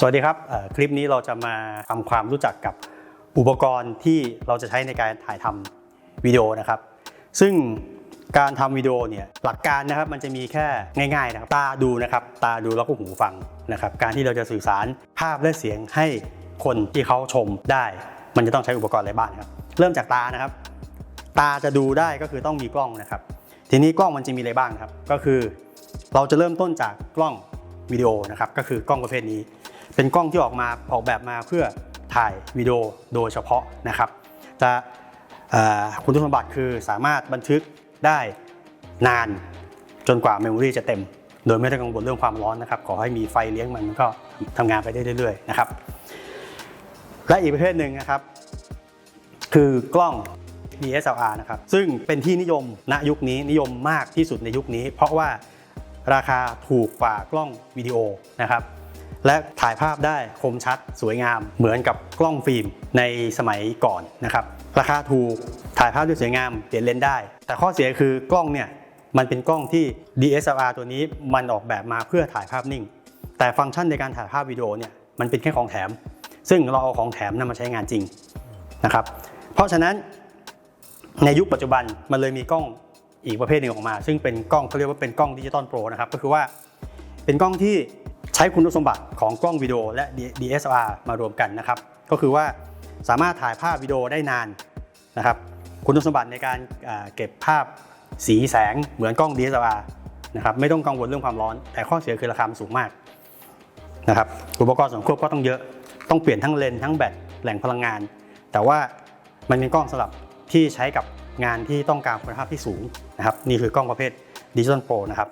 สวัสดีครับคลิปนี้เราจะมาทำความรู้จักกับอุปกรณ์ที่เราจะใช้ในการถ่ายทำวิดีโอนะครับ ซึ่งการทำวิดีโอเนี่ยหลักการนะครับมันจะมีแค่ง่ายๆนะครับตาดูนะครับ ตาดูแล้วก็หูฟังนะครับ การที่เราจะสื่อสารภาพและเสียงให้คนที่เขาชมได้ มันจะต้องใช้อุปกรณ์อะไรบ้างครับ เริ่มจากตานะครับ ตาจะดูได้ก็คือต้องมีกล้องนะครับ ทีนี้กล้องมันจะมีอะไรบ้างครับ ก็คือ เราจะเริ่มต้นจากกล้องวิดีโอนะครับ ก็คือกล้องประเภทนี้ เป็นกล้องที่ออกมาออกแบบมาเพื่อถ่ายวิดีโอโดยเฉพาะนะครับจะคุณสมบัติคือสามารถบันทึกได้นานจนกว่าเมมโมรีจะเต็ม โดยไม่ต้องกังวลเรื่องความร้อนนะครับ ขอให้มีไฟเลี้ยงมันมันก็ทำงานไปได้เรื่อยๆนะครับ และอีกประเภทหนึ่งนะครับ คือกล้อง DSLR นะครับ ซึ่งเป็นที่นิยมณยุคนี้นิยมมากที่สุดในยุคนี้ เพราะว่าราคาถูกกว่ากล้องวิดีโอนะครับ และถ่ายภาพได้คมชัดสวยงาม เหมือนกับกล้องฟิล์มในสมัยก่อนนะครับ ราคาถูกถ่ายภาพได้สวยงามเปลี่ยนเลนส์ได้ แต่ข้อเสียคือกล้องเนี่ยมันเป็นกล้องที่ DSLR ตัวนี้มันออกแบบมาเพื่อถ่ายภาพนิ่ง แต่ฟังก์ชันในการถ่ายภาพวิดีโอเนี่ยมันเป็นแค่ของแถม ซึ่งเราเอาของแถมนั้นมาใช้งานจริงนะครับ เพราะฉะนั้นในยุคปัจจุบันมันเลยมีกล้องอีกประเภทหนึ่งออกมา ซึ่งเป็นกล้องเขาเรียกว่าเป็นกล้องดิจิตอลโปรนะครับก็คือว่าเป็นกล้องที่ ใช้คุณสมบัติของกล้องวิดีโอและ DSLR มารวมกันนะครับ ก็คือว่าสามารถถ่ายภาพวิดีโอได้นานนะครับ คุณสมบัติในการเก็บภาพสีแสงเหมือนกล้อง DSLR นะครับไม่ต้องกังวลเรื่องความร้อน แต่ข้อเสียคือราคามสูงมากนะครับอุปกรณ์สมควบก็ต้องเยอะต้องเปลี่ยนทั้งเลนทั้งแบตแหล่งพลังงาน แต่ว่ามันเป็นกล้องสำหรับที่ใช้กับงานที่ต้องการคุณภาพที่สูงนะครับนี่คือกล้องประเภทดิจิ t a ลโปรนะครับ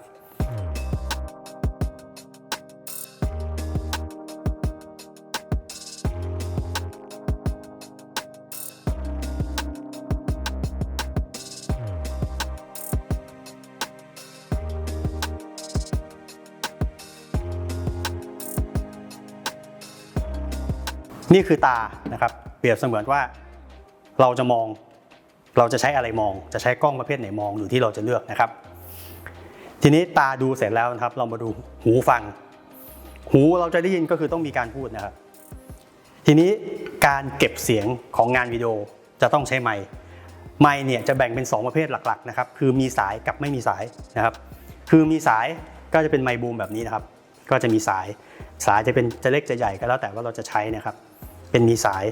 นี่คือตานะครับ เปรียบเสมือนว่าเราจะมองเราจะใช้อะไรมอง จะใช้กล้องประเภทไหนมองอยู่ที่เราจะเลือกนะครับ ทีนี้ตาดูเสร็จแล้วนะครับ เรามาดูหูฟัง หูเราจะได้ยินก็คือต้องมีการพูดนะครับ ทีนี้การเก็บเสียงของงานวิดีโอจะต้องใช้ไมค์ไมค์เนี่ยจะแบ่งเป็น 2 ประเภทหลักๆนะครับ คือมีสายกับไม่มีสายนะครับ คือมีสายก็จะเป็นไมค์บูมแบบนี้นะครับ ก็จะมีสาย สายจะเป็นจะเล็กจะใหญ่ก็แล้วแต่ว่าเราจะใช้นะครับ เป็นมีสาย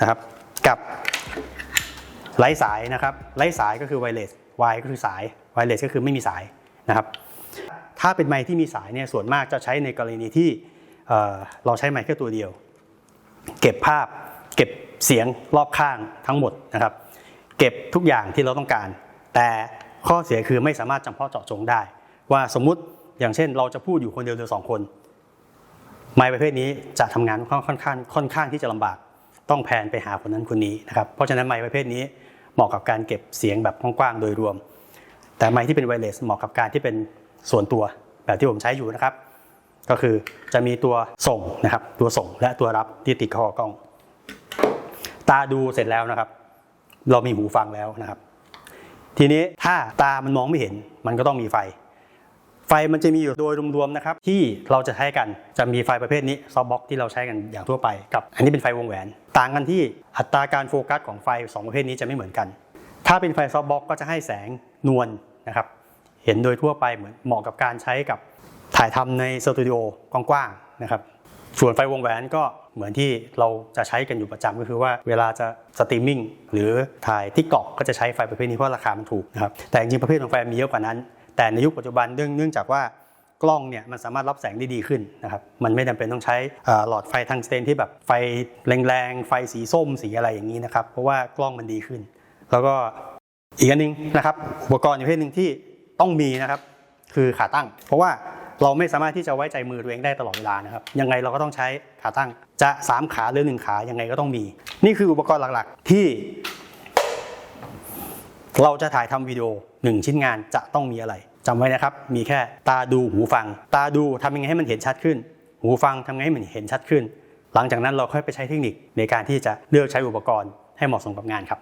นะครับ กับไร้สายนะครับไร้สายก็คือไวเลส Y ก็คือสายไวเลสก็คือไม่มีสายนะครับถ้าเป็นไมค์ที่มีสายเนี่ยส่วนมากจะใช้ในกรณีที่เเราใช้ไมค์แค่ตัวเดียว เก็บภาพเก็บเสียงรอบข้างทั้งหมดนะครับ เก็บทุกอย่างที่เราต้องการ แต่ข้อเสียคือไม่สามารถจำเพาะเจาะจงได้ ว่าสมมุติอย่างเช่นเราจะพูดอยู่คนเดียวหรือสองคน ไมค์ประเภทนี้จะทำงานค่อนข้างค่อนข้างที่จะลำบากต้องแพนไปหาคนนั้นคนนี้นะครับเพราะฉะนั้นไมค์ประเภทนี้เหมาะกับการเก็บเสียงแบบกว้างๆโดยรวม แต่ไมค์ที่เป็นไวเลสเหมาะกับการที่เป็นส่วนตัวแบบที่ผมใช้อยู่นะครับ ก็คือจะมีตัวส่งนะครับ ตัวส่งและตัวรับที่ติดเข้ากับกล้อง ตาดูเสร็จแล้วนะครับ เรามีหูฟังแล้วนะครับ ทีนี้ถ้าตามันมองไม่เห็นมันก็ต้องมีไฟ ไฟมันจะมีอยู่โดยรวมๆนะครับที่เราจะใช้กันจะมีไฟประเภทนี้ซอฟบ็อกที่เราใช้กันอย่างทั่วไปกับ อันนี้เป็นไฟวงแหวน ต่างกันที่อัตราการโฟกัสของไฟสองประเภทนี้จะไม่เหมือนกัน ถ้าเป็นไฟซอฟบ็อกก็จะให้แสงนวลนะครับ เห็นโดยทั่วไปเหมือนเหมาะกับการใช้กับถ่ายทำในสตูดิโอกว้างๆนะครับส่วนไฟวงแหวนก็เหมือนที่เราจะใช้กันอยู่ประจำก็คือว่าเวลาจะสตรีมมิ่งหรือถ่ายทิกตอกก็จะใช้ไฟประเภทนี้เพราะราคามันถูกนะครับแต่จริงๆประเภทของไฟมีเยอะกว่านั้น แต่ในยุคปัจจุบันเนื่องเนื่องจากว่ากล้องเนี่ยมันสามารถรับแสงได้ดีขึ้นนะครับ มันไม่จำเป็นต้องใช้หลอดไฟทางสเตนที่แบบไฟแรงๆ ไฟสีส้มสีอะไรอย่างนี้นะครับ เพราะว่ากล้องมันดีขึ้น แล้วก็อีกอันหนึงนะครับอุปกรณ์อีกประเภทหนึ่งที่ต้องมีนะครับคือขาตั้ง เพราะว่าเราไม่สามารถที่จะไว้ใจมือตัวเองได้ตลอดเวลานะครับ ยังไงเราก็ต้องใช้ขาตั้ง จะสามขาหรือหนึ่งขายังไงก็ต้องมี นี่คืออุปกรณ์หลักๆ ที่ เราจะถ่ายทำวิดีโอ 1 ชิ้นงานจะต้องมีอะไรจำไว้นะครับ มีแค่ตาดูหูฟัง ตาดูทำยังไงให้มันเห็นชัดขึ้น หูฟังทำยังไงให้มันเห็นชัดขึ้น หลังจากนั้นเราค่อยไปใช้เทคนิคในการที่จะเลือกใช้อุปกรณ์ให้เหมาะสมกับงานครับ